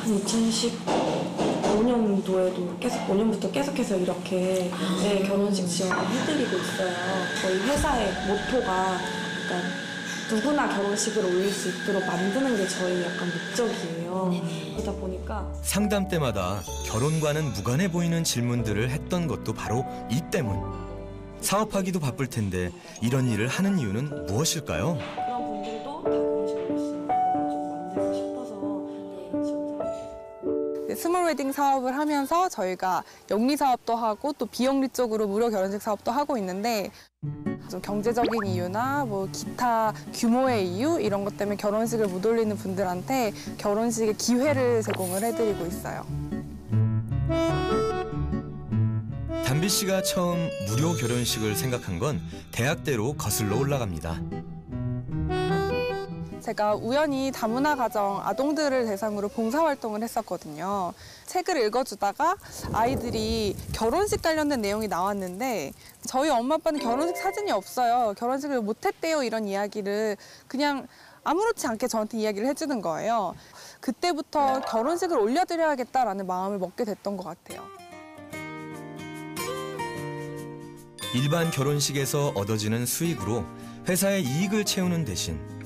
한 2015년도에도 계속 5년부터 계속해서 이렇게 네, 결혼식 지원을 해드리고 있어요. 저희 회사의 모토가 약간 누구나 결혼식을 올릴 수 있도록 만드는 게 저희 약간 목적이에요. 그러다 보니까 상담 때마다 결혼과는 무관해 보이는 질문들을 했던 것도 바로 이 때문. 사업하기도 바쁠 텐데 이런 일을 하는 이유는 무엇일까요? 스몰 웨딩 사업을 하면서 저희가 영리 사업도 하고 또 비영리 쪽으로 무료 결혼식 사업도 하고 있는데 좀 경제적인 이유나 뭐 기타 규모의 이유 이런 것 때문에 결혼식을 못 올리는 분들한테 결혼식의 기회를 제공을 해드리고 있어요. 담비 씨가 처음 무료 결혼식을 생각한 건 대학 때로 거슬러 올라갑니다. 제가 우연히 다문화 가정 아동들을 대상으로 봉사활동을 했었거든요. 책을 읽어주다가 아이들이 결혼식 관련된 내용이 나왔는데 저희 엄마 아빠는 결혼식 사진이 없어요. 결혼식을 못했대요. 이런 이야기를 그냥 아무렇지 않게 저한테 이야기를 해주는 거예요. 그때부터 결혼식을 올려드려야겠다라는 마음을 먹게 됐던 것 같아요. 일반 결혼식에서 얻어지는 수익으로 회사의 이익을 채우는 대신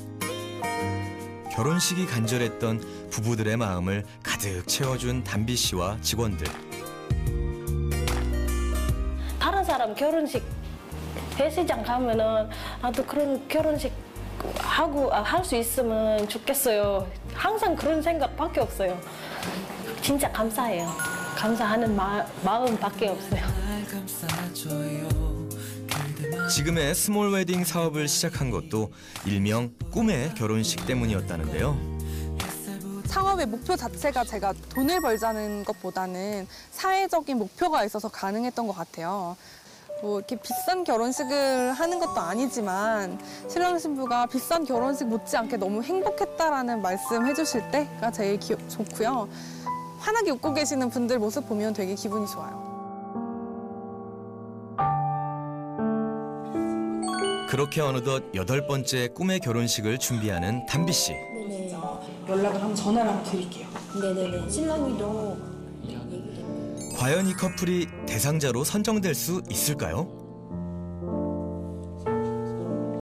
결혼식이 간절했던 부부들의 마음을 가득 채워준 담비 씨와 직원들. 다른 사람 결혼식 회시장 가면은 나도 그런 결혼식 하고 아, 할수 있으면 좋겠어요. 항상 그런 생각밖에 없어요. 진짜 감사해요. 감사하는 마, 마음밖에 없어요. 지금의 스몰 웨딩 사업을 시작한 것도 일명 꿈의 결혼식 때문이었다는데요. 창업의 목표 자체가 제가 돈을 벌자는 것보다는 사회적인 목표가 있어서 가능했던 것 같아요. 뭐 이렇게 비싼 결혼식을 하는 것도 아니지만 신랑 신부가 비싼 결혼식 못지않게 너무 행복했다라는 말씀 해주실 때가 제일 기, 좋고요. 환하게 웃고 계시는 분들 모습 보면 되게 기분이 좋아요. 그렇게 어느덧 여덟 번째 꿈의 결혼식을 준비하는 담비 씨. 네네. 연락을 한번 전화를 한번 드릴게요. 네네네. 신랑이도 과연 이 커플이 대상자로 선정될 수 있을까요?